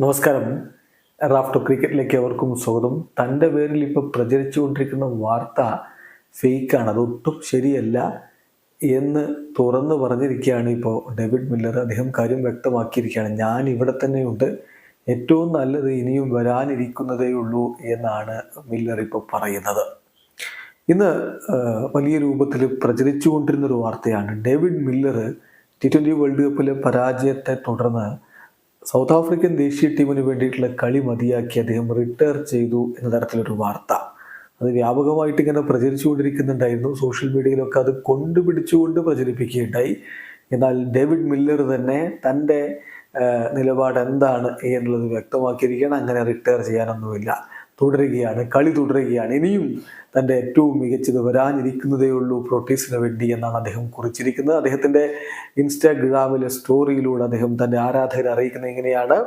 നമസ്കാരം. റാഫ്റ്റോ ക്രിക്കറ്റിലേക്ക് അവർക്കും സ്വാഗതം. തന്റെ പേരിൽ ഇപ്പോൾ പ്രചരിച്ചുകൊണ്ടിരിക്കുന്ന വാർത്ത ഫേക്കാണ് അതൊട്ടും ശരിയല്ല എന്ന് തുറന്നു പറഞ്ഞിരിക്കുകയാണ് ഇപ്പോൾ ഡേവിഡ് മില്ലർ. അദ്ദേഹം കാര്യം വ്യക്തമാക്കിയിരിക്കുകയാണ്. ഞാൻ ഇവിടെ തന്നെയുണ്ട്. ഏറ്റവും നല്ലത് ഇനിയും വരാനിരിക്കുന്നതേ ഉള്ളൂ എന്നാണ് മില്ലർ ഇപ്പോൾ പറയുന്നത്. ഇന്ന് വലിയ രൂപത്തിൽ പ്രചരിച്ചുകൊണ്ടിരുന്ന ഒരു വാർത്തയാണ്. David Miller T twenty world കപ്പിലെ പരാജയത്തെ തുടർന്ന് സൗത്ത് ആഫ്രിക്കൻ ദേശീയ ടീമിന് വേണ്ടിയിട്ടുള്ള കളി മതിയാക്കി അദ്ദേഹം റിട്ടയർ ചെയ്തു എന്ന തരത്തിലൊരു വാർത്ത. അത് വ്യാപകമായിട്ട് ഇങ്ങനെ പ്രചരിച്ചുകൊണ്ടിരിക്കുന്നുണ്ടായിരുന്നു. സോഷ്യൽ മീഡിയയിലൊക്കെ അത് കൊണ്ടുപിടിച്ചുകൊണ്ട് പ്രചരിപ്പിക്കുകയുണ്ടായി. എന്നാൽ ഡേവിഡ് മില്ലർ തന്നെ തന്റെ നിലപാട് എന്താണ് എന്നുള്ളത് വ്യക്തമാക്കിയിരിക്കുകയാണ്. അങ്ങനെ റിട്ടയർ ചെയ്യാനൊന്നുമില്ല. തുടരുകയാണ് കളി തുടരുകയാണ്. ഇനിയും തന്റെ ഏറ്റവും മികച്ചത് വരാനിരിക്കുന്നതേ ഉള്ളൂ പ്രോട്ടീസിന് വേണ്ടി എന്നാണ് അദ്ദേഹം കുറിച്ചിരിക്കുന്നത്. അദ്ദേഹത്തിന്റെ ഇൻസ്റ്റാഗ്രാമിലെ സ്റ്റോറിയിലൂടെ അദ്ദേഹം തന്റെ ആരാധകരെ അറിയിക്കുന്നത് ഇങ്ങനെയാണ്.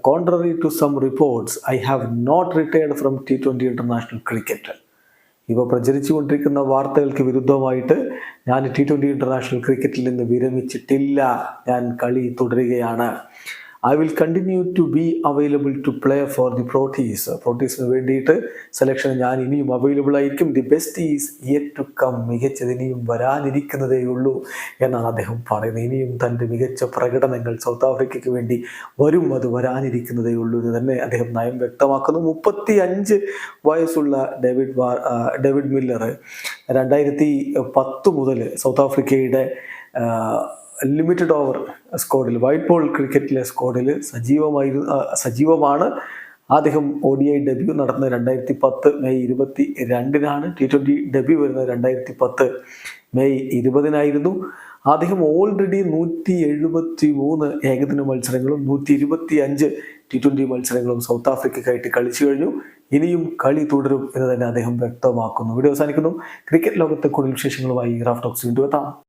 Contrary to some reports I have not retired from T twenty international cricket ഇവ പ്രചരിച്ചുകൊണ്ടിരിക്കുന്ന വാർത്തകൾക്ക് വിരുദ്ധമായിട്ട് ഞാൻ ടി ട്വന്റി ഇന്റർനാഷണൽ ക്രിക്കറ്റിൽ നിന്ന് വിരമിച്ചിട്ടില്ല. ഞാൻ കളി തുടരുകയാണ്. I will continue to be available to play for the Proteas പ്രോട്ടീസിന് വേണ്ടിയിട്ട് സെലക്ഷൻ ഞാൻ ഇനിയും അവൈലബിൾ ആയിരിക്കും. The best is yet to come മികച്ചത് ഇനിയും വരാനിരിക്കുന്നതേ ഉള്ളൂ എന്നാണ് അദ്ദേഹം പറയുന്നത്. ഇനിയും തന്റെ മികച്ച പ്രകടനങ്ങൾ സൗത്ത് ആഫ്രിക്കയ്ക്ക് വേണ്ടി വരും. അത് വരാനിരിക്കുന്നതേ ഉള്ളൂ എന്ന് തന്നെ അദ്ദേഹം നയം വ്യക്തമാക്കുന്നു. മുപ്പത്തി അഞ്ച് വയസ്സുള്ള ഡേവിഡ് വാർ ഡേവിഡ് മില്ലർ രണ്ടായിരത്തി പത്ത് മുതൽ സൗത്ത് ആഫ്രിക്കയുടെ ലിമിറ്റഡ് ഓവർ സ്ക്വാഡിൽ വൈറ്റ് ബോൾ ക്രിക്കറ്റിലെ സ്ക്വാഡിൽ സജീവമായിരുന്നു സജീവമാണ്. അദ്ദേഹം ഒ ഡി ഐ ഡെബ്യൂ നടത്തുന്നത് രണ്ടായിരത്തി പത്ത് മെയ് ഇരുപത്തി രണ്ടിനാണ് ടി ട്വന്റി ഡെബ്യൂ വരുന്നത് രണ്ടായിരത്തി പത്ത് മെയ് ഇരുപതിനായിരുന്നു. അദ്ദേഹം ഓൾറെഡി നൂറ്റി എഴുപത്തി മൂന്ന് ഏകദിന മത്സരങ്ങളും നൂറ്റി ഇരുപത്തി അഞ്ച് ടി ട്വന്റി മത്സരങ്ങളും സൗത്ത് ആഫ്രിക്കയ്ക്കായിട്ട് കളിച്ചു കഴിഞ്ഞു. ഇനിയും കളി തുടരും എന്ന് തന്നെ അദ്ദേഹം വ്യക്തമാക്കുന്നു. വീഡിയോ അവസാനിക്കുന്നു. ക്രിക്കറ്റ് ലോകത്തെ കൂടുതൽ വിശേഷങ്ങളുമായി റാഫ് ടോക്സ് വീണ്ടും എത്താം.